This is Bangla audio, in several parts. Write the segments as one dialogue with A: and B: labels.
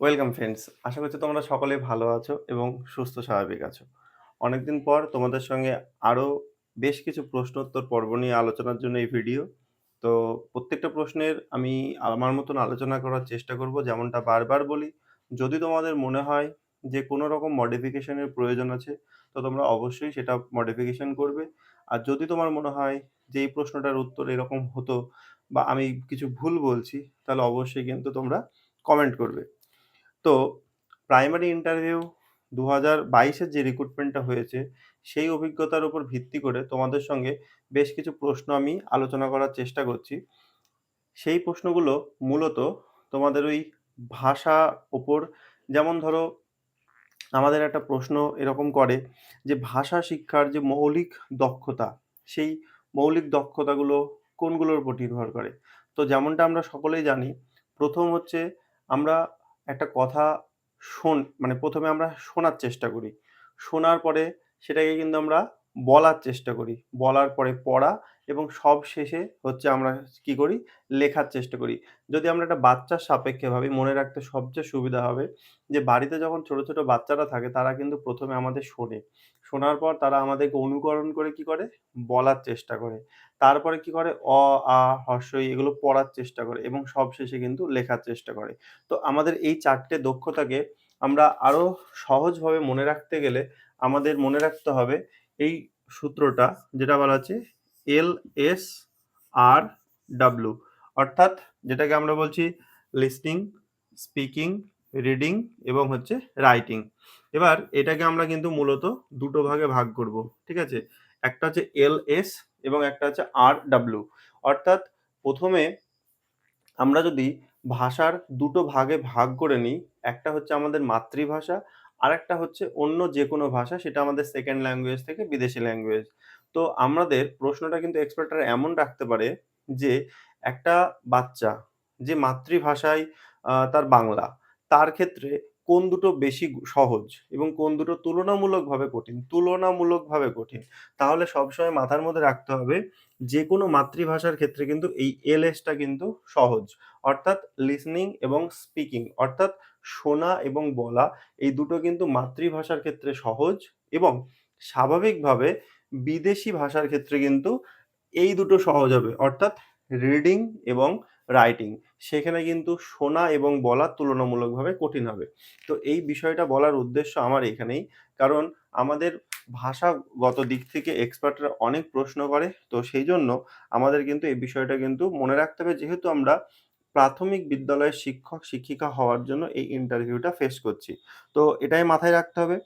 A: ওয়েলকাম ফ্রেন্ডস, আশা করছি তোমরা সকলে ভালো আছো এবং সুস্থ স্বাভাবিক আছো। অনেকদিন পর তোমাদের সঙ্গে আরও বেশ কিছু প্রশ্ন উত্তর পর্ব নিয়ে আলোচনার জন্য এই ভিডিও। তো প্রত্যেকটা প্রশ্নের আমি আমার মতন আলোচনা করার চেষ্টা করব, যেমনটা বারবার বলি। যদি তোমাদের মনে হয় যে কোনো রকম মডিফিকেশনের প্রয়োজন আছে, তো তোমরা অবশ্যই সেটা মডিফিকেশন করবে। আর যদি তোমার মনে হয় যে এই প্রশ্নটার উত্তর এরকম হতো বা আমি কিছু ভুল বলছি, তাহলে অবশ্যই কিন্তু তোমরা কমেন্ট করবে। তো প্রাইমারি ইন্টারভিউ দু হাজার বাইশের যে রিক্রুটমেন্টটা হয়েছে, সেই অভিজ্ঞতার উপর ভিত্তি করে তোমাদের সঙ্গে বেশ কিছু প্রশ্ন আমি আলোচনা করার চেষ্টা করছি। সেই প্রশ্নগুলো মূলত তোমাদের ওই ভাষা ওপর যেমন ধরো আমাদের একটা প্রশ্ন এরকম করে যে ভাষা শিক্ষার যে মৌলিক দক্ষতা, সেই মৌলিক দক্ষতাগুলো কোনগুলোর উপর নির্ভর করে? তো যেমনটা আমরা সকলেই জানি, প্রথম হচ্ছে আমরা একটা কথা শোন মানে প্রথমে আমরা শোনার চেষ্টা করি। শোনার পরে সেটাকে কিন্তু আমরা বলার চেষ্টা করি। বলার পরে পড়া এবং সব শেষে হচ্ছে আমরা কি করি? লেখার চেষ্টা করি। যদি আমরা একটা বাচ্চার সাপেক্ষে ভাবি, মনে রাখতে সবচেয়ে সুবিধা হবে যে, বাড়িতে যখন ছোট ছোট বাচ্চারা থাকে, তারা কিন্তু প্রথমে আমাদের শোনে। শোনার পর তারা আমাদেরকে অনুকরণ করে কি করে? বলার চেষ্টা করে। তারপরে কি করে? অ, আ হ্রস্ব ই এগুলো পড়ার চেষ্টা করে এবং সবশেষে কিন্তু লেখার চেষ্টা করে। তো আমাদের এই চারটে দক্ষতাকে আমরা আরও সহজভাবে মনে রাখতে গেলে আমাদের মনে রাখতে হবে এই সূত্রটা যেটা বলা আছে এল, এস, আর ডাব্লু অর্থাৎ যেটাকে আমরা বলছি লিসনিং, স্পিকিং, রিডিং এবং হচ্ছে রাইটিং। এবার এটাকে আমরা কিন্তু মূলত দুটো ভাগে ভাগ করব, ঠিক আছে? একটা হচ্ছে এল এস এবং একটা হচ্ছে আর ডাব্লু অর্থাৎ প্রথমে আমরা যদি ভাষার দুটো ভাগে ভাগ করে নিই, একটা হচ্ছে আমাদের মাতৃভাষা আর একটা হচ্ছে অন্য যে কোনো ভাষা, সেটা আমাদের সেকেন্ড ল্যাঙ্গুয়েজ থেকে বিদেশি ল্যাঙ্গুয়েজ তো আমাদের প্রশ্নটা কিন্তু এক্সপার্টরা এমন রাখতে পারে যে একটা বাচ্চা যে মাতৃভাষায় তার বাংলা, তার ক্ষেত্রে কোন দুটো বেশি সহজ এবং কোন দুটো তুলনামূলকভাবে কঠিন? তুলনামূলকভাবে কঠিন। তাহলে সবসময় মাথার মধ্যে রাখতে হবে যে কোনো মাতৃভাষার ক্ষেত্রে কিন্তু এই এলএসটা কিন্তু সহজ। অর্থাৎ লিসনিং এবং স্পিকিং অর্থাৎ শোনা এবং বলা, এই দুটো কিন্তু মাতৃভাষার ক্ষেত্রে সহজ এবং স্বাভাবিকভাবে বিদেশি ভাষার ক্ষেত্রে কিন্তু এই দুটো সহজ হবে। অর্থাৎ রিডিং এবং রাইটিং সেখানে কিন্তু শোনা এবং বলা তুলনামূলকভাবে কঠিন হবে। তো এই বিষয়টা বলার উদ্দেশ্য আমার এখানেই। কারণ আমাদের ভাষাগত দিক থেকে এক্সপার্টরা অনেক প্রশ্ন করে, তো সেই জন্য আমাদের কিন্তু এই বিষয়টা কিন্তু মনে রাখতে হবে, যেহেতু আমরা প্রাথমিক বিদ্যালয়ের শিক্ষক, শিক্ষিকা হওয়ার জন্য এই ইন্টারভিউটা ফেস করছি। তো এটাই মাথায় রাখতে হবে।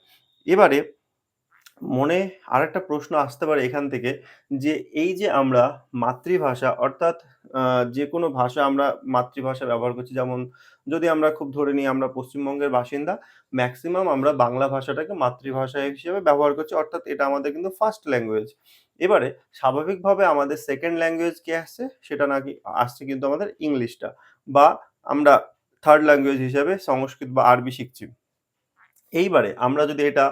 A: এবারে মনে আরেকটা প্রশ্ন আসতে পারে এখান থেকে যে এই যে আমরা মাতৃভাষা অর্থাৎ যে কোনো ভাষা আমরা মাতৃভাষা ব্যবহার করছি, যেমন যদি আমরা খুব ধরে নিই আমরা পশ্চিমবঙ্গের বাসিন্দা ম্যাক্সিমাম আমরা বাংলা ভাষাটাকে মাতৃভাষা হিসেবে ব্যবহার করছি, অর্থাৎ এটা আমাদের কিন্তু ফার্স্ট ল্যাঙ্গুয়েজ এবারে স্বাভাবিকভাবে আমাদের সেকেন্ড ল্যাঙ্গুয়েজ কি আসছে? সেটা নাকি আসছে কিন্তু আমাদের ইংলিশটা বা আমরা থার্ড ল্যাঙ্গুয়েজ হিসেবে সংস্কৃত বা আরবি শিখছি। এইবারে আমরা যদি এটা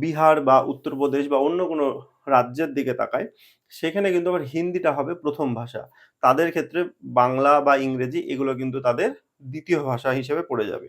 A: বিহার বা উত্তরপ্রদেশ বা অন্য কোনো রাজ্যের দিকে তাকাই সেখানে কিন্তু আবার হিন্দিটা হবে প্রথম ভাষা। তাদের ক্ষেত্রে বাংলা বা ইংরেজি এগুলো কিন্তু তাদের দ্বিতীয় ভাষা হিসেবে পড়ে যাবে।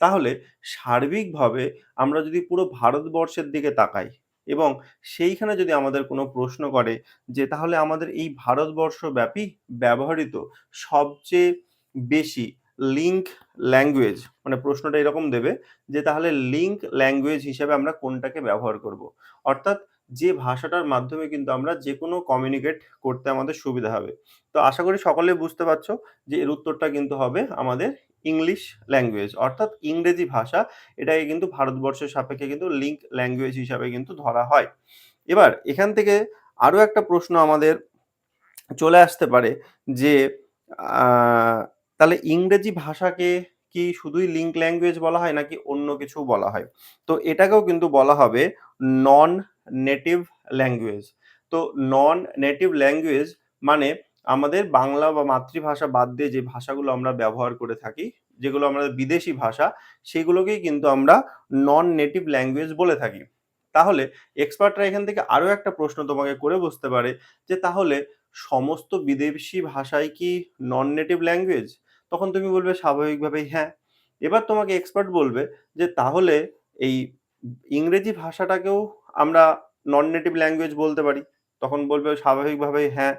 A: তাহলে সার্বিকভাবে আমরা যদি পুরো ভারতবর্ষের দিকে তাকাই এবং সেইখানে যদি আমাদের কোনো প্রশ্ন করে যে তাহলে আমাদের এই ভারতবর্ষব্যাপী ব্যবহৃত সবচেয়ে বেশি লিঙ্ক ল্যাঙ্গুয়েজ মানে প্রশ্নটা এরকম দেবে যে তাহলে লিঙ্ক ল্যাঙ্গুয়েজ হিসেবে আমরা কোনটাকে ব্যবহার করব। অর্থাৎ যে ভাষাটার মাধ্যমে কিন্তু আমরা যে কোনো কমিউনিকেট করতে আমাদের সুবিধা হবে। তো আশা করি সকলে বুঝতে পারছ যে এর উত্তরটা কিন্তু হবে আমাদের ইংলিশ ল্যাঙ্গুয়েজ অর্থাৎ ইংরেজি ভাষা, এটাকে কিন্তু ভারতবর্ষের সাপেক্ষে কিন্তু লিঙ্ক ল্যাঙ্গুয়েজ হিসাবে কিন্তু ধরা হয়। এবার এখান থেকে আরও একটা প্রশ্ন আমাদের চলে আসতে পারে যে তাহলে ইংরেজি ভাষাকে কি শুধুই লিঙ্ক ল্যাঙ্গুয়েজ বলা হয় নাকি অন্য কিছু বলা হয়? তো এটাকেও কিন্তু বলা হবে নন নেটিভ ল্যাঙ্গুয়েজ তো নন নেটিভ ল্যাঙ্গুয়েজ মানে আমাদের বাংলা বা মাতৃভাষা বাদ দিয়ে যে ভাষাগুলো আমরা ব্যবহার করে থাকি, যেগুলো আমাদের বিদেশি ভাষা, সেগুলোকেই কিন্তু আমরা নন নেটিভ ল্যাঙ্গুয়েজ বলে থাকি। তাহলে এক্সপার্টরা এখান থেকে আরও একটা প্রশ্ন তোমাকে করে বসতে পারে যে তাহলে সমস্ত বিদেশি ভাষাই কি নন নেটিভ ল্যাঙ্গুয়েজ তখন তুমি বলবে স্বাভাবিকভাবেই হ্যাঁ। এবার তোমাকে এক্সপার্ট বলবে যে তাহলে এই ইংরেজি ভাষাটাকেও আমরা নন নেটিভ ল্যাঙ্গুয়েজ বলতে পারি। তখন বলবে স্বাভাবিকভাবেই হ্যাঁ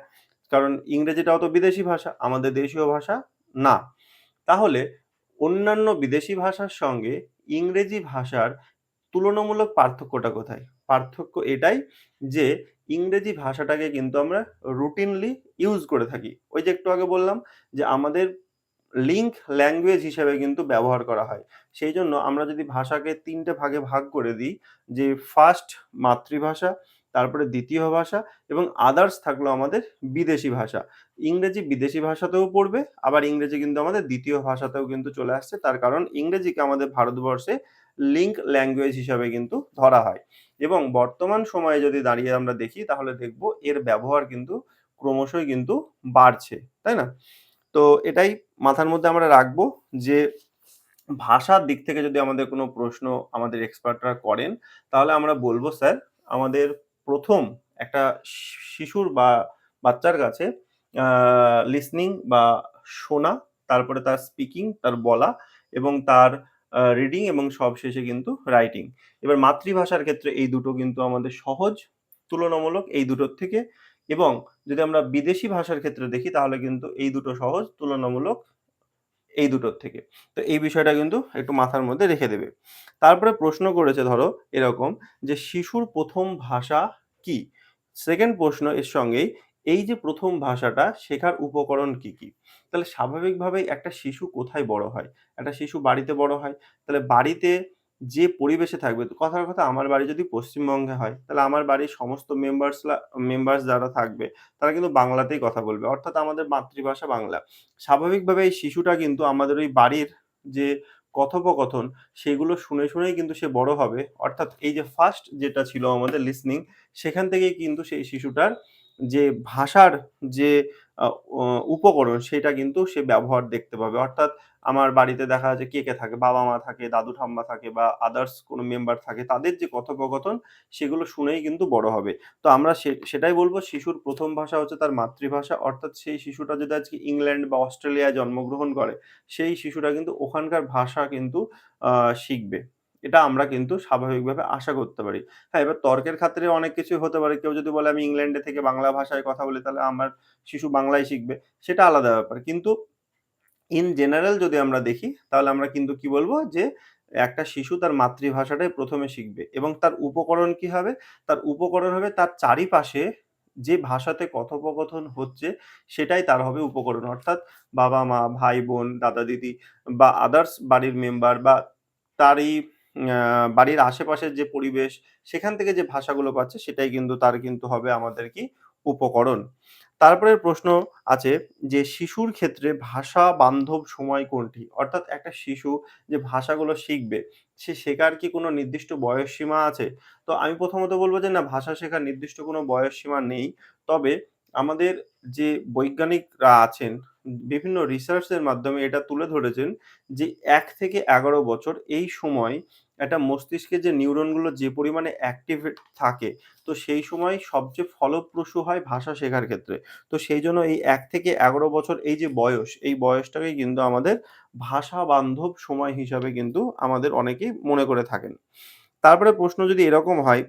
A: কারণ ইংরেজিটাও তো বিদেশি ভাষা, আমাদের দেশীয় ভাষা না। তাহলে অন্যান্য বিদেশি ভাষার সঙ্গে ইংরেজি ভাষার তুলনামূলক পার্থক্যটা কোথায়? পার্থক্য এটাই যে ইংরেজি ভাষাটাকে কিন্তু আমরা রুটিনলি ইউজ করে থাকি। ওই যে একটু আগে বললাম যে আমাদের লিঙ্ক ল্যাঙ্গুয়েজ হিসেবে কিন্তু ব্যবহার করা হয়। সেই জন্য আমরা যদি ভাষাকে তিনটে ভাগে ভাগ করে দিই, যে ফার্স্ট মাতৃভাষা, তারপরে দ্বিতীয় ভাষা এবং আদার্স থাকল আমাদের বিদেশি ভাষা। ইংরেজি বিদেশি ভাষাতেও পড়বে, আবার ইংরেজি কিন্তু আমাদের দ্বিতীয় ভাষাতেও কিন্তু চলে আসছে। তার কারণ ইংরেজিকে আমাদের ভারতবর্ষে লিঙ্ক ল্যাঙ্গুয়েজ হিসাবে কিন্তু ধরা হয়। এবং বর্তমান সময়ে যদি দাঁড়িয়ে আমরা দেখি, তাহলে দেখব এর ব্যবহার কিন্তু ক্রমশই কিন্তু বাড়ছে, তাই না? তো এটাই মাথার মধ্যে আমরা রাখব যে ভাষার দিক থেকে যদি আমাদের কোনো প্রশ্ন আমাদের এক্সপার্টরা করেন, তাহলে আমরা বলব, স্যার, আমাদের প্রথম একটা শিশুর বা বাচ্চার কাছে লিসনিং বা শোনা, তারপরে তার স্পিকিং তার বলা এবং তার রিডিং এবং সবশেষে কিন্তু রাইটিং এবার মাতৃভাষার ক্ষেত্রে এই দুটো কিন্তু আমাদের সহজ, তুলনামূলক এই দুটোর থেকে এবং যদি আমরা বিদেশি ভাষার ক্ষেত্রে দেখি, তাহলে কিন্তু এই দুটো সহজ, তুলনামূলক এই দুটোর থেকে। তো এই বিষয়টা কিন্তু একটু মাথার মধ্যে রেখে দেবে। তারপরে প্রশ্ন করেছে, ধরো, এরকম যে শিশুর প্রথম ভাষা কি? সেকেন্ড প্রশ্ন এর সঙ্গেই, এই যে প্রথম ভাষাটা, শেখার উপকরণ কি কি? তাহলে স্বাভাবিকভাবেই একটা শিশু কোথায় বড় হয়? একটা শিশু বাড়িতে বড় হয়? তাহলে বাড়িতে যে পরিবেশে থাকবে কথার কথা আমার বাড়ি যদি পশ্চিমবঙ্গে হয়, তাহলে আমার বাড়ির সমস্ত মেম্বার্সরা মেম্বার্স যারা থাকবে, তারা কিন্তু বাংলাতেই কথা বলবে। অর্থাৎ আমাদের মাতৃভাষা বাংলা। স্বাভাবিকভাবে এই শিশুটা কিন্তু আমাদের ওই বাড়ির যে কথোপকথন, সেগুলো শুনে শুনেই কিন্তু সে বড় হবে। অর্থাৎ এই যে ফার্স্ট যেটা ছিল আমাদের লিসনিং সেখান থেকেই কিন্তু সেই শিশুটার যে ভাষার যে উপকরণ সেটা কিন্তু সে ব্যবহার দেখতে পাবে। অর্থাৎ আমার বাড়িতে দেখা যায় কে কে থাকে, বাবা মা থাকে, দাদু ঠাম্মা থাকে বা আদার্স কোনো মেম্বার থাকে, তাদের যে কথোপকথন সেগুলো শুনেই কিন্তু বড় হবে। তো আমরা সেটাই বলব, শিশুর প্রথম ভাষা হচ্ছে তার মাতৃভাষা। অর্থাৎ সেই শিশুটা যদি আজকে ইংল্যান্ড বা অস্ট্রেলিয়ায় জন্মগ্রহণ করে, সেই শিশুটা কিন্তু ওখানকার ভাষা কিন্তু শিখবে। এটা আমরা কিন্তু স্বাভাবিকভাবে আশা করতে পারি। হ্যাঁ এবার তর্কের ক্ষেত্রে অনেক কিছুই হতে পারে। কেউ যদি বলে, আমি ইংল্যান্ডে থেকে বাংলা ভাষায় কথা বলি, তাহলে আমার শিশু বাংলায় শিখবে। সেটা আলাদা ব্যাপার। কিন্তু ইন জেনারেল যদি আমরা দেখি, তাহলে আমরা কিন্তু কি বলব? যে একটা শিশু তার মাতৃভাষাটাই প্রথমে শিখবে এবং তার উপকরণ কি হবে? তার উপকরণ হবে তার চারিপাশে যে ভাষাতে কথোপকথন হচ্ছে, সেটাই তার হবে উপকরণ। অর্থাৎ বাবা মা ভাই বোন দাদা দিদি বা আদার্স বাড়ির মেম্বার বা তারই বাড়ির আশেপাশের যে পরিবেশ, সেখান থেকে যে ভাষাগুলো পাচ্ছে, সেটাই কিন্তু তার কিন্তু হবে আমাদের কি উপকরণ। তারপরের প্রশ্ন আছে যে, শিশুর ক্ষেত্রে ভাষা বান্ধব সময় কোনটি? অর্থাৎ একটা শিশু যে ভাষাগুলো শিখবে, সে শেখার কি কোনো নির্দিষ্ট বয়স সীমা আছে? তো আমি প্রথমত বলব যে, না, ভাষা শেখার নির্দিষ্ট কোনো বয়স সীমা নেই। তবে আমাদের যে বৈজ্ঞানিকরা আছেন বিভিন্ন রিসার্চের মাধ্যমে এটা তুলে ধরেছেন যে এক থেকে এগারো বছর এই সময় একটা মস্তিষ্কে যে নিউরনগুলো যে পরিমাণে অ্যাক্টিভেট থাকে, তো সেই সময় সবচেয়ে ফলপ্রসূ হয় ভাষা শেখার ক্ষেত্রে। তো সেই জন্য এই এক থেকে এগারো বছর এই যে বয়স, এই বয়সটাকে কিন্তু আমাদের ভাষা বান্ধব সময় হিসাবে কিন্তু আমাদের অনেকেই মনে করে থাকেন। তারপরে প্রশ্ন যদি এরকম হয়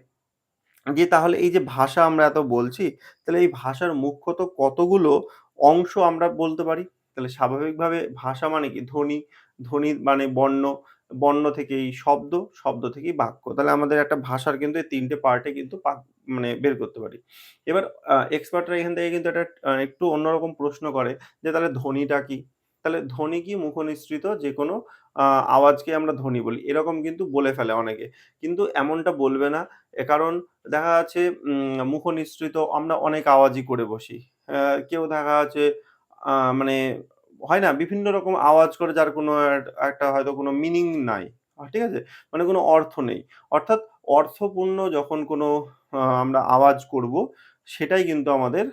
A: যে তাহলে এই যে ভাষা আমরা এত বলছি, তাহলে এই ভাষার মুখ্যত কতগুলো অংশ আমরা বলতে পারি। তাহলে স্বাভাবিকভাবে ভাষা মানে কি? ধ্বনি ধ্বনি মানে বর্ণ বর্ণ থেকেই শব্দ শব্দ থেকেই বাক্য। তাহলে আমাদের একটা ভাষার কিন্তু এই তিনটে পার্টে কিন্তু মানে বের করতে পারি। এবার এক্সপার্টরা এখান থেকে কিন্তু একটা একটু অন্যরকম প্রশ্ন করে যে তাহলে ধ্বনিটা কি? তাহলে ধ্বনি কি মুখনিসৃত? যে কোনো আওয়াজকে আমরা ধ্বনি বলি। এরকম কিন্তু বলে ফেলে অনেকে। কিন্তু এমনটা বলবে না। কারণ দেখা যাচ্ছে মুখনিসৃত আমরা অনেক আওয়াজই করে বসি। কেউ দেখা যাচ্ছে মানে হয় না, বিভিন্ন রকম আওয়াজ করে যার কোনো একটা হয়তো কোনো মিনিং নাই। ঠিক আছে? মানে কোনো অর্থ নেই। অর্থাৎ অর্থপূর্ণ যখন কোনো আমরা আওয়াজ করব, সেটাই কিন্তু আমাদের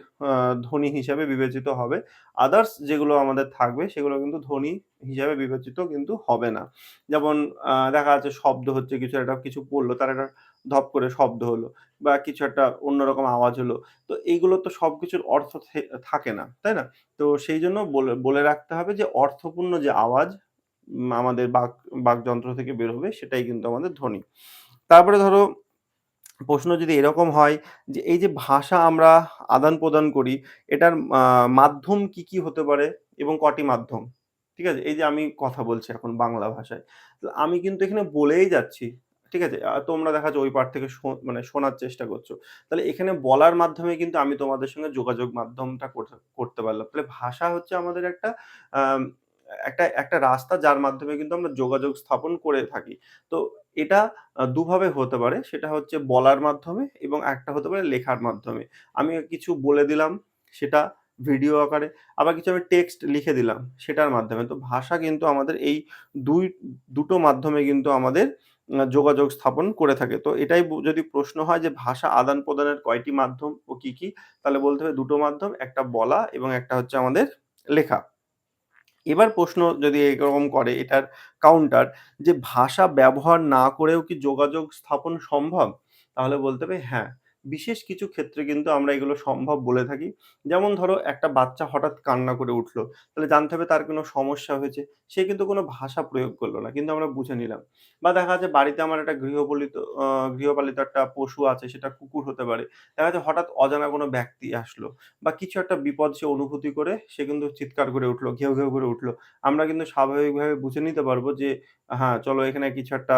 A: ধ্বনি হিসাবে বিবেচিত হবে। আদার্স যেগুলো আমাদের থাকবে, সেগুলো কিন্তু ধ্বনি হিসাবে বিবেচিত কিন্তু হবে না। যেমন দেখা যাচ্ছে শব্দ হচ্ছে, কিছু একটা, কিছু পড়ল, তার একটা ধপ করে শব্দ হলো বা কিছু একটা অন্যরকম আওয়াজ হলো তো এইগুলো তো সব কিছুর অর্থ থাকে না তাই না তো সেই জন্য বলে বলে রাখতে হবে যে অর্থপূর্ণ যে আওয়াজ আমাদের বাক বাকযন্ত্র থেকে বের হবে সেটাই কিন্তু আমাদের ধ্বনি। তারপরে ধরো প্রশ্ন যদি এরকম হয় যে এই যে ভাষা আমরা আদান-প্রদান করি এটার মাধ্যম কি, কি হতে পারে এবং কটি মাধ্যম? ঠিক আছে? এই যে আমি কথা বলছি এখন বাংলা ভাষায়। তো আমি কিন্তু এখানে বলেই যাচ্ছি। ঠিক আছে? তোমরা দেখা যাচ্ছে ওই পার থেকে মানে শোনার চেষ্টা করছ। তাহলে এখানে বলার মাধ্যমে কিন্তু আমি তোমাদের সঙ্গে যোগাযোগ মাধ্যমটা করতে পারলাম। তাহলে ভাষা হচ্ছে আমাদের একটা একটা একটা রাস্তা যার মাধ্যমে কিন্তু আমরা যোগাযোগ স্থাপন করে থাকি। তো এটা দুভাবে হতে পারে। সেটা হচ্ছে বলার মাধ্যমে এবং একটা হতে পারে লেখার মাধ্যমে। আমি কিছু বলে দিলাম সেটা ভিডিও আকারে, আবার কিছু আমি টেক্সট লিখে দিলাম সেটার মাধ্যমে। তো ভাষা কিন্তু আমাদের এই দুই দুটো মাধ্যমে কিন্তু আমাদের যোগাযোগ স্থাপন করে থাকে। তো এটাই যদি প্রশ্ন হয় যে ভাষা আদান-প্রদানের কয়টি মাধ্যম ও কি, কি? তাহলে বলতে হবে দুটো মাধ্যম, একটা বলা এবং একটা হচ্ছে আমাদের লেখা। এবার প্রশ্ন যদি এরকম করে এটার কাউন্টার যে ভাষা ব্যবহার না করেও কি যোগাযোগ স্থাপন সম্ভব? তাহলে বলতে হবে হ্যাঁ, বিশেষ কিছু ক্ষেত্রে কিন্তু আমরা এগুলো সম্ভব বলে থাকি। যেমন ধরো একটা বাচ্চা হঠাৎ কান্না করে উঠল। তাহলে জানতে হবে তার কোনো সমস্যা হয়েছে। সে কিন্তু কোনো ভাষা প্রয়োগ করল না। কিন্তু আমরা বুঝে নিলাম। বা দেখা যাচ্ছে বাড়িতে আমার একটা গৃহপালিত গৃহপালিত একটা পশু আছে সেটা কুকুর হতে পারে। দেখা যাচ্ছে হঠাৎ অজানা কোনো ব্যক্তি আসলো। বা কিছু একটা বিপদ সে অনুভূতি করে সে কিন্তু চিৎকার করে উঠল, ঘেউ, ঘেউ করে উঠল। আমরা কিন্তু স্বাভাবিকভাবে বুঝে নিতে পারব যে হ্যাঁ, চলো এখানে কিছু একটা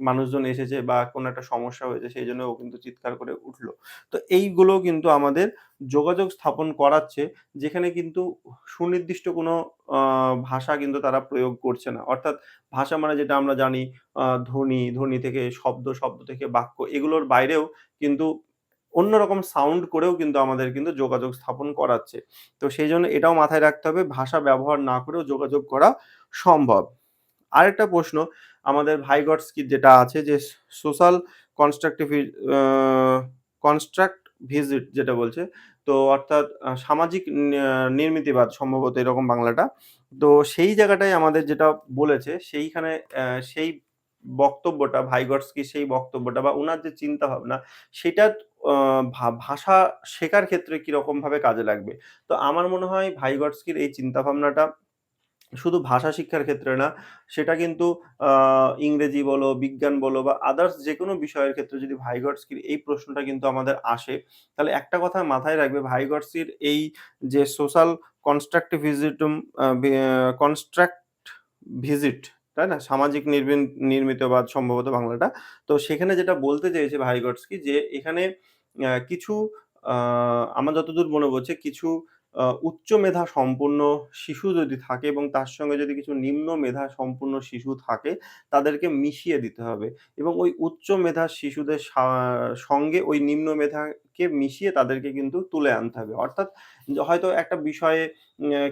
A: মানুষজন এসেছে বা কোনো একটা সমস্যা হয়েছে সেই জন্য ও কিন্তু চিৎকার করে উঠল। তো এইগুলো কিন্তু আমাদের যোগাযোগ স্থাপন করাচ্ছে যেখানে কিন্তু সুনির্দিষ্ট কোনো ভাষা কিন্তু তারা প্রয়োগ করছে না। অর্থাৎ ভাষা মানে যেটা আমরা জানি ধ্বনি, ধ্বনি থেকে শব্দ, শব্দ থেকে বাক্য এগুলোর বাইরেও কিন্তু অন্যরকম সাউন্ড করেও কিন্তু আমাদের কিন্তু যোগাযোগ স্থাপন করাচ্ছে। তো সেই জন্য এটাও মাথায় রাখতে হবে ভাষা ব্যবহার না করেও যোগাযোগ করা সম্ভব। আরেকটা প্রশ্ন, আমাদের ভাইগটস্কি যেটা আছে যে সোশ্যাল কনস্ট্রাকটিভি কনস্ট্রাক্ট ভিজিট যেটা বলছে। তো অর্থাৎ সামাজিক নির্মিতিবাদ সম্ভবত এরকম বাংলাটা। তো সেই জায়গাটায় আমাদের যেটা বলেছে, সেইখানে সেই বক্তব্যটা ভাইগটস্কির সেই বক্তব্যটা বা ওনার যে চিন্তাভাবনা সেটা ভাষা শেখার ক্ষেত্রে কিরকমভাবে কাজে লাগবে। তো আমার মনে হয় ভাইগটস্কির এই চিন্তাভাবনাটা শুধু ভাষা শিক্ষার ক্ষেত্রে না, সেটা কিন্তু ইংরেজি বলো, বিজ্ঞান বলো বা আদার্স যে কোনো বিষয়ের ক্ষেত্রে যদি ভাইগটস্কির এই প্রশ্নটা কিন্তু আমাদের আসে, তাহলে একটা কথা মাথায় রাখবে ভাইগটস্কির এই যে সোশ্যাল কনস্ট্রাকটিভিজম কনস্ট্রাক্ট ভিজিট, তাই না? সামাজিক নির্বিন নির্মিতবাদ সম্ভবত বাংলাটা। তো সেখানে যেটা বলতে চেয়েছে ভাইগটস্কি যে এখানে কিছু আমার যতদূর মনে পড়ছে কিছু উচ্চ মেধা সম্পূর্ণ শিশু যদি থাকে এবং তার সঙ্গে যদি কিছু নিম্ন মেধা সম্পূর্ণ শিশু থাকে, তাদেরকে মিশিয়ে দিতে হবে। এবং ওই উচ্চ মেধা শিশুদের সা সঙ্গে ওই নিম্ন মেধাকে মিশিয়ে তাদেরকে কিন্তু তুলে আনতে হবে। অর্থাৎ হয়তো একটা বিষয়ে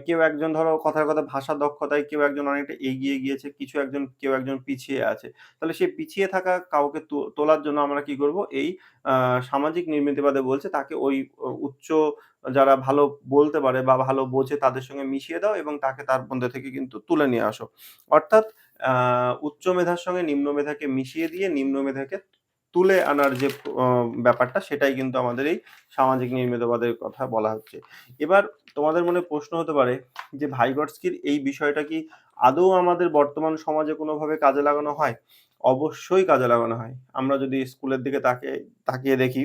A: কেউ একজন ধরো কথার কথা ভাষা দক্ষতায় কেউ একজন অনেকটা এগিয়ে গিয়েছে, কিছু একজন কেউ একজন পিছিয়ে আছে। তাহলে সেই পিছিয়ে থাকা কাউকে তোলার জন্য আমরা কি করব? এই সামাজিক নির্মিতিবাদে বলছে তাকে ওই উচ্চ যারা ভালো বলতে পারে বা ভালো বোঝে তাদের সঙ্গে মিশিয়ে দাও এবং তাকে তার মধ্যে থেকে কিন্তু তুলে নিয়ে আসো। অর্থাৎ উচ্চ মেধার সঙ্গে নিম্ন মেধাকে মিশিয়ে দিয়ে নিম্ন মেধাকে তুলে আনার যে ব্যাপারটা সেটাই কিন্তু আমাদের এই সামাজিক নির্মিতবাদের কথা বলা হচ্ছে। এবার তোমাদের মনে প্রশ্ন হতে পারে যে, ভাইগটস্কির এই বিষয়টা কি আদৌ আমাদের বর্তমান সমাজে কোনোভাবে কাজে লাগানো হয়? অবশ্যই কাজে লাগানো হয়। আমরা যদি স্কুলের দিকে তাকে, তাকিয়ে দেখি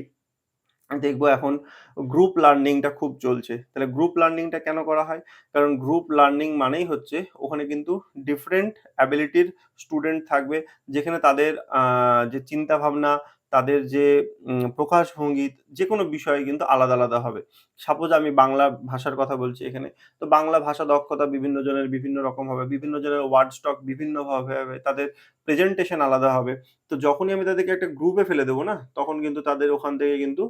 A: দেখব এখন গ্রুপ লার্নিংটা খুব চলছে। তাহলে গ্রুপ লার্নিংটা কেন করা হয়? কারণ গ্রুপ লার্নিং মানেই হচ্ছে ওখানে কিন্তু ডিফারেন্ট অ্যাবিলিটির স্টুডেন্ট থাকবে। যেখানে তাদের যে চিন্তা চিন্তাভাবনা, তাদের যে উম যে কোনো বিষয়ে কিন্তু আলাদা, আলাদা হবে। সাপোজ আমি বাংলা ভাষার কথা বলছি এখানে। তো বাংলা ভাষা দক্ষতা বিভিন্ন জনের বিভিন্ন রকম হবে। বিভিন্ন জনের ওয়ার্ড স্টক বিভিন্নভাবে হবে। তাদের প্রেজেন্টেশন আলাদা হবে। তো যখনই আমি তাদেরকে একটা গ্রুপে ফেলে দেবো না? তখন কিন্তু তাদের ওখান থেকে কিন্তু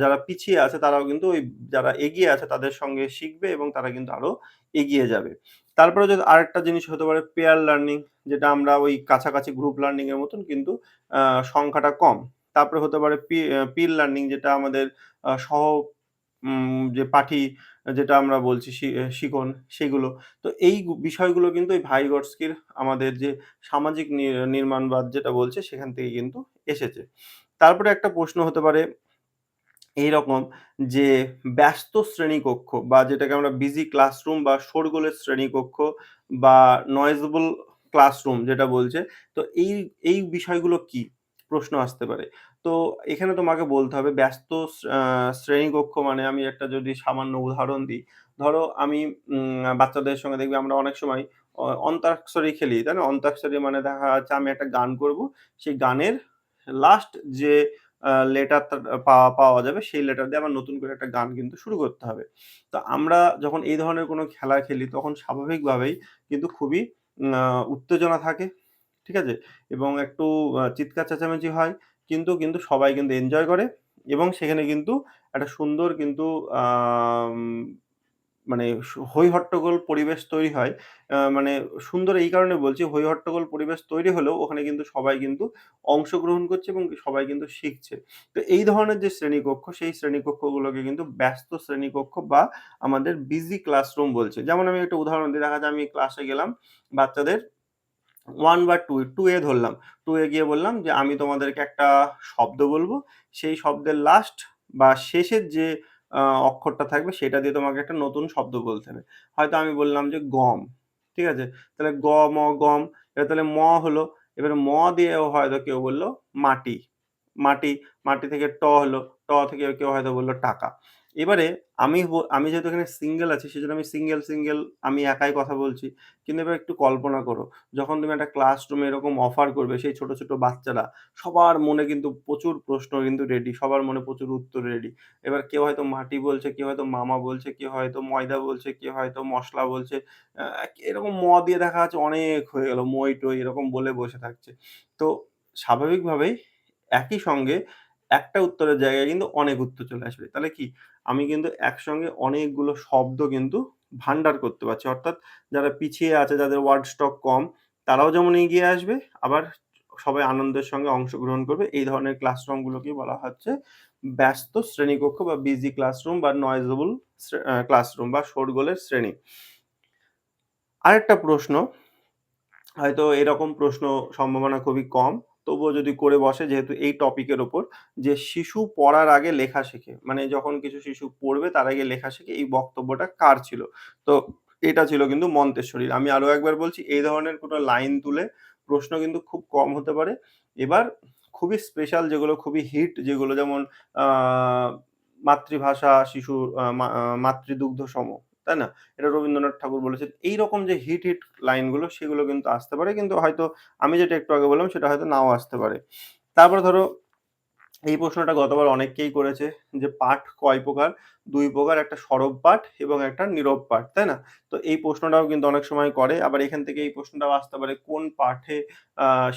A: যারা পিছিয়ে আছে তারাও কিন্তু ওই যারা এগিয়ে আছে তাদের সঙ্গে শিখবে এবং তারা কিন্তু আরও এগিয়ে যাবে। তারপরে যদি আরেকটা জিনিস হতে পারে পেয়ার লার্নিং যেটা আমরা ওই কাছাকাছি গ্রুপ লার্নিং এর মতন কিন্তু সংখ্যাটা কম। তারপরে হতে পারে পি আ লার্নিং যেটা আমাদের সহ যে পাঠী যেটা আমরা বলছি শিখন সেগুলো। তো এই বিষয়গুলো কিন্তু এই ভাইগটস্কির আমাদের যে সামাজিক নির্মাণবাদ যেটা বলছে সেখান থেকে কিন্তু এসেছে। তারপরে একটা প্রশ্ন হতে পারে এইরকম যে ব্যস্ত শ্রেণীকক্ষ বা যেটাকে আমরা বিজি ক্লাসরুম বা শোরগোলের শ্রেণীকক্ষ বা নয়েজেবল ক্লাসরুম যেটা বলছে। তো এই, এই বিষয়গুলো কি? প্রশ্ন আসতে পারে। তো এখানে তোমাকে বলতে হবে ব্যস্ত শ্রেণীকক্ষ মানে আমি একটা যদি সামান্য উদাহরণ দিই, ধরো আমি বাচ্চাদের সঙ্গে দেখবে আমরা অনেক সময় অন্তাক্ষরী খেলি, তাই না? অন্তাক্ষরী মানে দেখা যাচ্ছে আমি একটা গান করব, সেই গানের লাস্ট যে আ লেটারটা পাওয়া পাওয়া যাবে সেই লেটার দিয়ে আবার নতুন করে একটা গান কিন্তু শুরু করতে হবে। তো আমরা যখন এই ধরনের কোনো খেলা খেলি তখন স্বাভাবিকভাবেই কিন্তু খুবই উত্তেজনা থাকে। ঠিক আছে? এবং একটু চিৎকার চেঁচামেচি হয়। কিন্তু, কিন্তু সবাই কিন্তু এনজয় করে এবং সেখানে কিন্তু একটা সুন্দর কিন্তু মানে স হই-হট্টগোল পরিবেশ তৈরি হয়। মানে সুন্দর এই কারণে বলছি হই-হট্টগোল পরিবেশ তৈরি হলেও ওখানে কিন্তু সবাই কিন্তু অংশগ্রহণ করছে এবং সবাই কিন্তু শিখছে। তো এই ধরনের যে শ্রেণীকক্ষ সেই শ্রেণীকক্ষগুলোকে কিন্তু ব্যস্ত শ্রেণীকক্ষ বা আমাদের বিজি ক্লাসরুম বলছে। যেমন আমি একটা উদাহরণ দিই, দেখা যায় আমি ক্লাসে গেলাম বাচ্চাদের 1 বা 2, 2 এ ধরলাম। টু এ গিয়ে বললাম যে, "আমি তোমাদেরকে একটা শব্দ বলব সেই শব্দের লাস্ট বা শেষের যে অক্ষরটা থাকবে সেটা দিয়ে তোমাকে একটা নতুন শব্দ বলতে হবে।" হয়তো আমি বললাম যে গম। ঠিক আছে? তাহলে গ, ম, গম। এবার তাহলে ম হলো। এবারে ম দিয়েও হয়তো কেউ বলল মাটি। মাটি, মাটি থেকে ট হলো। ট থেকে কেউ হয়তো বলল টাকা। এবারে আমি আমি যেহেতু এখানে সিঙ্গেল আছি সেজন্য আমি সিঙ্গেল, সিঙ্গেল আমি একাই কথা বলছি। কিন্তু এবার একটু কল্পনা করো, যখন তুমি একটা ক্লাসরুমে এরকম অফার করবে সেই ছোট, ছোট বাচ্চারা সবার মনে কিন্তু প্রচুর প্রশ্ন কিন্তু রেডি। সবার মনে প্রচুর উত্তর রেডি। এবার কেউ হয়তো মাটি বলছে, কেউ হয়তো মামা বলছে, কেউ হয়তো ময়দা বলছে, কেউ হয়তো মশলা বলছে। এরকম ম দিয়ে দেখা যাচ্ছে অনেক হয়ে গেল। মই-টই এরকম বলে বসে থাকছে। তো স্বাভাবিকভাবেই একই সঙ্গে একটা উত্তরের জায়গায় কিন্তু অনেক উত্তর চলে আসবে। তাহলে কি? আমি কিন্তু একসঙ্গে অনেকগুলো শব্দ কিন্তু ভান্ডার করতে পারছি। অর্থাৎ যারা পিছিয়ে আছে, যাদের ওয়ার্ড স্টক কম, তারাও যেমন এগিয়ে আসবে, আবার সবাই আনন্দের সঙ্গে অংশগ্রহণ করবে। এই ধরনের ক্লাসরুমগুলোকেই বলা হচ্ছে ব্যস্ত শ্রেণীকক্ষ বা বিজি ক্লাসরুম বা নয়েজেবল ক্লাসরুম বা শোরগোলের শ্রেণি। আরেকটা প্রশ্ন, হয়তো এরকম প্রশ্ন সম্ভাবনা খুবই কম। তবুও যদি করে বসে, যেহেতু এই টপিকের ওপর যে শিশু পড়ার আগে লেখা শেখে। মানে যখন কিছু শিশু পড়বে, তার আগে লেখা শেখে, এই বক্তব্যটা কার ছিল? তো এটা ছিল কিন্তু মন্তেশ্বরীর। আমি আরও একবার বলছি, এই ধরনের কোনো লাইন তুলে প্রশ্ন কিন্তু খুব কম হতে পারে। এবার খুবই স্পেশাল যেগুলো, খুবই হিট যেগুলো যেমন মাতৃভাষা, শিশুর মা মাতৃদুগ্ধ সম। তাই না? এটা রবীন্দ্রনাথ ঠাকুর বলেছেন। এইরকম যে হিট, হিট লাইনগুলো সেগুলো কিন্তু আসতে পারে। কিন্তু হয়তো আমি যেটা একটু আগে বললাম সেটা হয়তো নাও আসতে পারে। তারপরে ধরো এই প্রশ্নটা গতবার অনেকেই করেছে যে পাঠ কয় প্রকার? দুই প্রকার একটা সরব পাঠ এবং একটা নীরব পাঠ, তাই না? তো এই প্রশ্নটাও কিন্তু অনেক সময় করে। আবার এখান থেকে এই প্রশ্নটাও আসতে পারে কোন পাঠে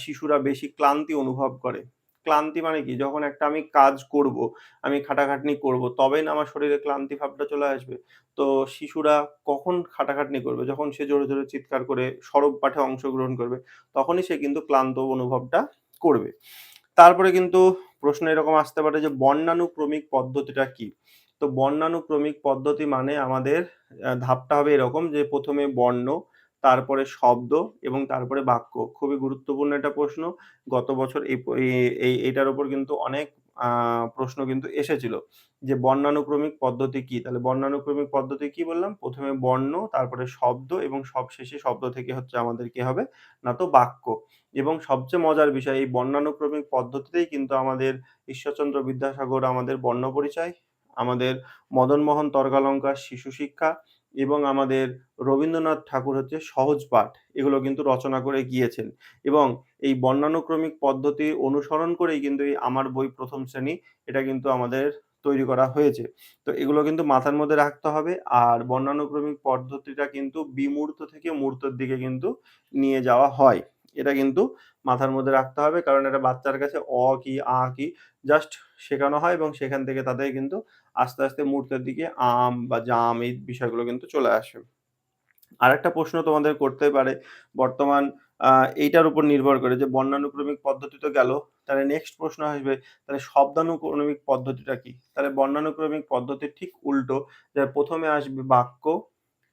A: শিশুরা বেশি ক্লান্তি অনুভব করে? ক্লান্তি মানে কি? যখন একটা আমি কাজ করব, আমি খাটাখাটনি করব, তবেই না আমার শরীরে ক্লান্তি ভাবটা চলে আসবে। তো শিশুরা কখন খাটাখাটনি করবে? যখন সে জোরে, জোরে চিৎকার করে সরব পাঠে অংশগ্রহণ করবে। তখনই সে কিন্তু ক্লান্ত অনুভবটা করবে। তারপরে কিন্তু প্রশ্ন এরকম আসতে পারে যে বর্ণানুক্রমিক পদ্ধতিটা কি? তো বর্ণানুক্রমিক পদ্ধতি মানে আমাদের ধাপটা হবে এরকম যে ১ম এ বর্ণ, তারপরে শব্দ এবং তারপরে বাক্য। খুবই গুরুত্বপূর্ণ একটা প্রশ্ন। গত বছর এই এই এটার উপর কিন্তু অনেক প্রশ্ন কিন্তু এসেছিল। যে বর্ণানুক্রমিক পদ্ধতি কি? তাহলে বর্ণানুক্রমিক পদ্ধতি কি বললাম? প্রথমে বর্ণ, তারপরে শব্দ এবং সবশেষে শব্দ থেকে হচ্ছে আমাদের কি হবে? না তো বাক্য। এবং সবচেয়ে মজার বিষয় এই বর্ণানুক্রমিক পদ্ধতিতেই কিন্তু আমাদের ঈশ্বরচন্দ্র বিদ্যাসাগর আমাদের বর্ণপরিচয়, আমাদের মদনমোহন তর্কালঙ্কার শিশু শিক্ষা এবং আমাদের রবীন্দ্রনাথ ঠাকুর হচ্ছে সহজ পাঠ। এগুলো কিন্তু রচনা করে গিয়েছেন। এবং এই বর্ণানুক্রমিক পদ্ধতি অনুসরণ করেই কিন্তু এই আমার বই প্রথম শ্রেণি, এটা কিন্তু আমাদের তৈরি করা হয়েছে। তো এগুলো কিন্তু মাথার মধ্যে রাখতে হবে। আর বর্ণানুক্রমিক পদ্ধতিটা কিন্তু বিমূর্ত থেকে মূর্তর দিকে কিন্তু নিয়ে যাওয়া হয়। এটা কিন্তু মাথার মধ্যে রাখতে হবে। কারণ এটা বাচ্চার কাছে অ কি, আ কি জাস্ট শেখানো হয় এবং সেখান থেকে তাদের কিন্তু আস্তে, আস্তে মূর্তের দিকে আম বা জাম এই বিষয়গুলো কিন্তু চলে আসে। আরেকটা প্রশ্ন তোমাদের করতে পারে বর্তমান এইটার উপর নির্ভর করে যে বর্ণানুক্রমিক পদ্ধতি তো গেল। তাহলে নেক্সট প্রশ্ন আসবে তাহলে শব্দানুক্রমিক পদ্ধতিটা কি? তাহলে বর্ণানুক্রমিক পদ্ধতির ঠিক উল্টো যে প্রথমে আসবে বাক্য,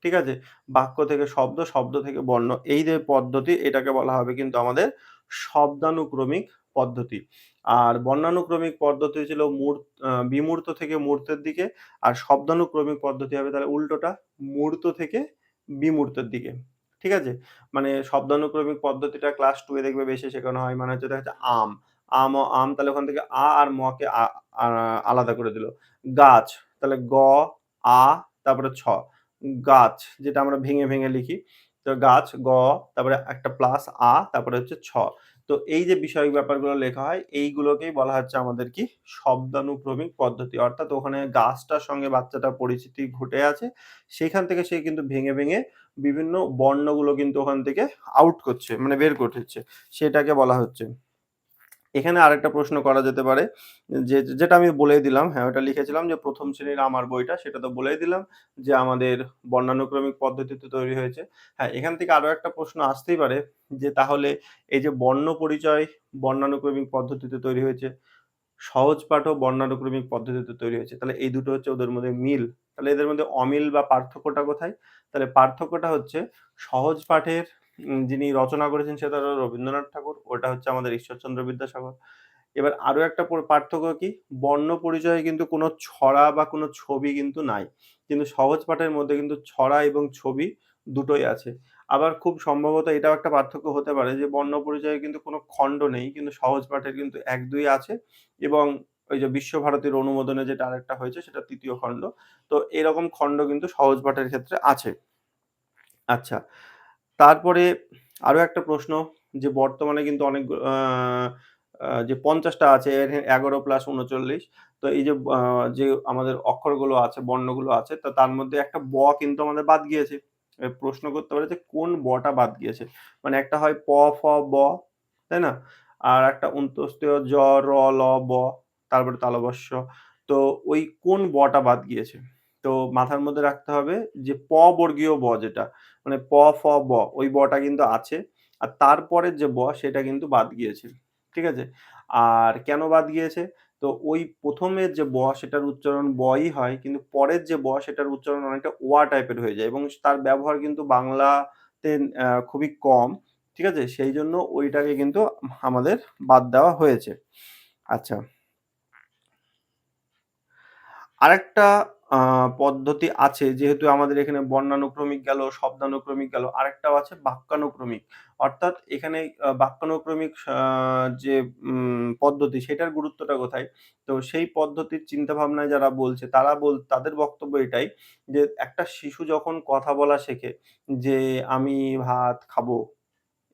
A: ঠিক আছে? বাক্য থেকে শব্দ, শব্দ থেকে বর্ণ। এই যে পদ্ধতি এটাকে বলা হবে কিন্তু আমাদের শব্দানুক্রমিক পদ্ধতি। আর বর্ণানুক্রমিক পদ্ধতি ছিল মূর আ বিমূর্ত থেকে মূর্তের দিকে। আর শব্দানুক্রমিক পদ্ধতি হবে তাহলে উল্টোটা মূর্ত থেকে বিমূর্তের দিকে। ঠিক আছে? মানে শব্দানুক্রমিক পদ্ধতিটা ক্লাস 2 এ দেখবে বেশি শেখানো হয়। মানে হচ্ছে দেখা আম, আম, আম তাহলে ওখান থেকে আ আর ম কে আ আ আলাদা করে দিল। গাছ তাহলে গ, আ তারপরে ছ। গাছ যেটা আমরা ভেঙে, ভেঙে লিখি। তো গাছ গ তারপরে একটা প্লাস আ তারপরে হচ্ছে ছ। তো এই যে বিষয়ক ব্যাপারগুলো লেখা হয় এইগুলোকেই বলা হচ্ছে আমাদের কি শব্দানুক্রমিক পদ্ধতি। অর্থাৎ ওখানে গাছটার সঙ্গে বাচ্চাটার পরিচিতি ঘটে আছে। সেখান থেকে সে কিন্তু ভেঙে, ভেঙে বিভিন্ন বর্ণগুলো কিন্তু ওখান থেকে আউট করছে মানে বের করছে। সেটাকে বলা হচ্ছে। এখানে আরেকটা প্রশ্ন করা যেতে পারে যে যেটা আমি বলে দিলাম হ্যাঁ, ওটা লিখেছিলাম যে প্রথম শ্রেণির আমার বইটা সেটা তো বলেই দিলাম যে আমাদের বর্ণানুক্রমিক পদ্ধতিতে তৈরি হয়েছে। হ্যাঁ, এখান থেকে আরও একটা প্রশ্ন আসতেই পারে যে তাহলে এই যে বর্ণ পরিচয় বর্ণানুক্রমিক পদ্ধতিতে তৈরি হয়েছে, সহজ পাঠও বর্ণানুক্রমিক পদ্ধতিতে তৈরি হয়েছে। তাহলে এই দুটো হচ্ছে ওদের মধ্যে মিল। তাহলে এদের মধ্যে অমিল বা পার্থক্যটা কোথায়? তাহলে পার্থক্যটা হচ্ছে সহজ পাঠের যিনি রচনা করেছেন সেটা হলো রবীন্দ্রনাথ ঠাকুর। ওটা হচ্ছে আমাদের ঈশ্বরচন্দ্র বিদ্যাসাগর। এবার আরও একটা পার্থক্য কি? বর্ণ পরিচয়ে কিন্তু কোনো ছড়া বা কোনো ছবি কিন্তু নাই। কিন্তু সহজ পাঠের মধ্যে কিন্তু ছড়া এবং ছবি দুটোই আছে। আবার খুব সম্ভবত এটাও একটা পার্থক্য হতে পারে যে, বর্ণ পরিচয়ে কিন্তু কোনো খণ্ড নেই। কিন্তু সহজ পাঠের কিন্তু ১-২ আছে এবং ওই যে বিশ্বভারতীর অনুমোদনে যেটা আরেকটা হয়েছে সেটা তৃতীয় খণ্ড। তো এরকম খণ্ড কিন্তু সহজ পাঠের ক্ষেত্রে আছে। আচ্ছা। তারপরে আরও একটা প্রশ্ন যে বর্তমানে কিন্তু অনেক যে পঞ্চাশটা আছে এগারো প্লাস ৩৯ তো এই যে যে আমাদের অক্ষরগুলো আছে, বর্ণগুলো আছে তো তার মধ্যে একটা ব কিন্তু আমাদের বাদ গিয়েছে। প্রশ্ন করতে পারে যে কোন বটা বাদ গিয়েছে? মানে একটা হয় প, ফ, ব, তাই না? আর একটা অন্তস্তীয় জ, র, ল, ব তারপরে তালব্য শ। তো ওই কোন বটা বাদ গিয়েছে? তো মাথার মধ্যে রাখতে হবে যে প বর্গীয় ব যেটা মানে প, ফ, ব ওই বটা কিন্তু আছে। আর তারপরের যে ব সেটা কিন্তু বাদ গিয়েছে। ঠিক আছে? আর কেন বাদ গিয়েছে? তো ওই প্রথমের যে ব সেটার উচ্চারণ বই হয়। কিন্তু পরের যে ব সেটার উচ্চারণ অনেকটা ওয়া টাইপের হয়ে যায় এবং তার ব্যবহার কিন্তু বাংলাতে খুবই কম। ঠিক আছে? সেই জন্য ওইটাকে কিন্তু আমাদের বাদ দেওয়া হয়েছে। আচ্ছা। আরেকটা পদ্ধতি আছে যেহেতু আমাদের এখানে বর্ণানুক্রমিক গেল, শব্দানুক্রমিক গেল, আরেকটাও আছে বাক্যানুক্রমিক। অর্থাৎ এখানে বাক্যানুক্রমিক যে পদ্ধতি সেটার গুরুত্বটা কোথায়? তো সেই পদ্ধতির চিন্তা ভাবনায় যারা বলছে তারা বল তাদের বক্তব্য এটাই যে একটা শিশু যখন কথা বলা শেখে যে, "আমি ভাত খাব।"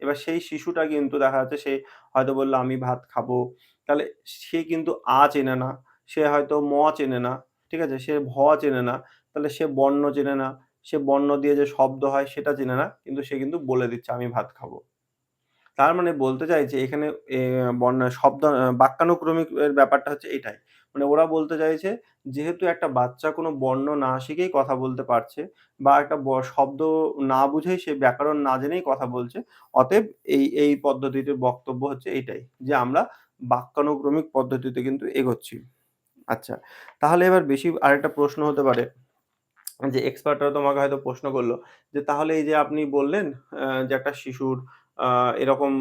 A: এবার সেই শিশুটা কিন্তু দেখা যাচ্ছে সে হয়তো বলল, "আমি ভাত খাব।" তাহলে সে কিন্তু আ চেনে না। সে হয়তো ম চেনে না। ঠিক আছে? সে ভ চেনে না। তাহলে সে বর্ণ চেনে না। সে বর্ণ দিয়ে যে শব্দ হয় সেটা চেনে না। কিন্তু সে কিন্তু বলে দিচ্ছে, "আমি ভাত খাব।" তার মানে বলতে চাইছে এখানে বর্ণা শব্দ বাক্যানুক্রমিক ব্যাপারটা হচ্ছে এটাই। মানে ওরা বলতে চাইছে যেহেতু একটা বাচ্চা কোনো বর্ণ না শিখেই কথা বলতে পারছে বা একটা শব্দ না বুঝেই সে ব্যাকরণ না জেনেই কথা বলছে। অতএব এই, এই পদ্ধতিটির বক্তব্য হচ্ছে এইটাই যে আমরা বাক্যানুক্রমিক পদ্ধতিতে কিন্তু এগোচ্ছি। আচ্ছা, তাহলে এবার বেশি আরেকটা প্রশ্ন হতে পারে যে এক্সপার্টরা তোমাকে হয়তো প্রশ্ন করল যে তাহলে এই যে আপনি বললেন যে একটা শিশুর এরকম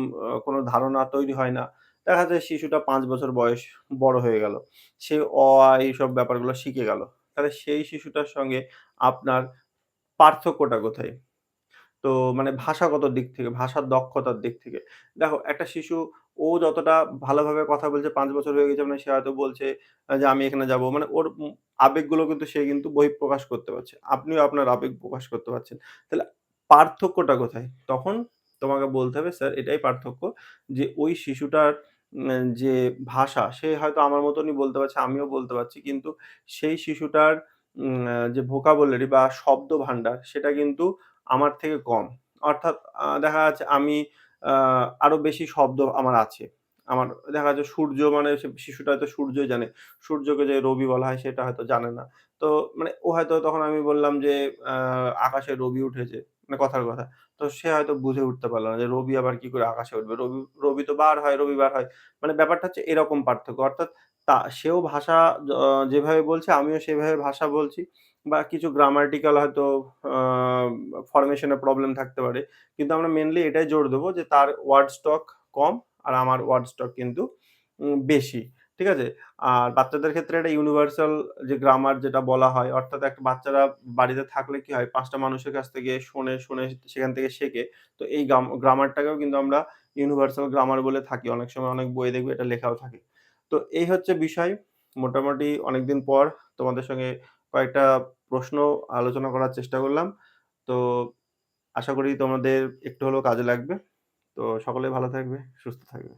A: কোনো ধারণা তৈরি হয় না। দেখা যায় শিশুটা পাঁচ বছর বয়স বড় হয়ে গেল। সে অ, এইসব ব্যাপারগুলো শিখে গেল। তাহলে সেই শিশুটার সঙ্গে আপনার পার্থক্যটা কোথায়? তো মানে ভাষাগত দিক থেকে, ভাষার দক্ষতার দিক থেকে। দেখো একটা শিশু ও যতটা ভালোভাবে কথা বলছে ৫ বছর হয়ে গেছে মানে সে হয়তো বলছে যে আমি এখানে যাব। মানে ওর আবেগগুলো কিন্তু সে কিন্তু বহিঃপ্রকাশ করতে পারছে। আপনিও আপনার আবেগ প্রকাশ করতে পারছেন। তাহলে পার্থক্যটা কোথায়? তখন তোমাকে বলতে হবে স্যার এটাই পার্থক্য যে ওই শিশুটার যে ভাষা সে হয়তো আমার মতনই বলতে পারছে, আমিও বলতে পারছি। কিন্তু সেই শিশুটার যে vocabulary বা শব্দভান্ডার সেটা কিন্তু আমার থেকে কম। অর্থাৎ দেখা যাচ্ছে আমি আ আরও বেশি শব্দ আমার আছে। আমার দেখা যাচ্ছে সূর্য মানে শিশুটা হয়তো সূর্যই জানে। সূর্যকে যে রবি বলা হয় সেটা হয়তো জানে না। তো মানে ও হয়তো তখন আমি বললাম যে আকাশে রবি উঠেছে। মানে কথার কথা। তো সে হয়তো বুঝে উঠতে পারল না যে রবি আবার কি করে আকাশে উঠবে? রবি রবি তো বার হয়, রবিবার হয়। মানে ব্যাপারটা হচ্ছে এরকম পার্থক্য। অর্থাৎ তা সেও ভাষা যেভাবে বলছে আমিও সেভাবে ভাষা বলছি। বা কিছু গ্রামাটিক্যাল হয়তো আ প্রবলেম থাকতে পারে। কিন্তু আমরা মেনলি এটাই জোর দেবো যে তার ওয়ার্ড স্টক কম আর আমার ওয়ার্ড স্টক কিন্তু বেশি। ঠিক আছে? আর বাচ্চাদের ক্ষেত্রে এটা ইউনিভার্সাল যে গ্রামার যেটা বলা হয় অর্থাৎ একটা বাচ্চারা বাড়িতে থাকলে কি হয় পাঁচটা মানুষের কাছ থেকে শোনে, শুনে সেখান থেকে শেখে। তো এই গ্রামারটাকেও কিন্তু আমরা ইউনিভার্সাল গ্রামার বলে থাকি। অনেক সময় অনেক বই দেখবে এটা লেখাও থাকে। তো এই হচ্ছে বিষয়। মোটামুটি অনেকদিন পর তোমাদের সঙ্গে কয়েকটা প্রশ্ন আলোচনা করার চেষ্টা করলাম। তো আশা করি তোমাদের একটু হলেও কাজে লাগবে। তো সকলে ভালো থাকবে, সুস্থ থাকবে।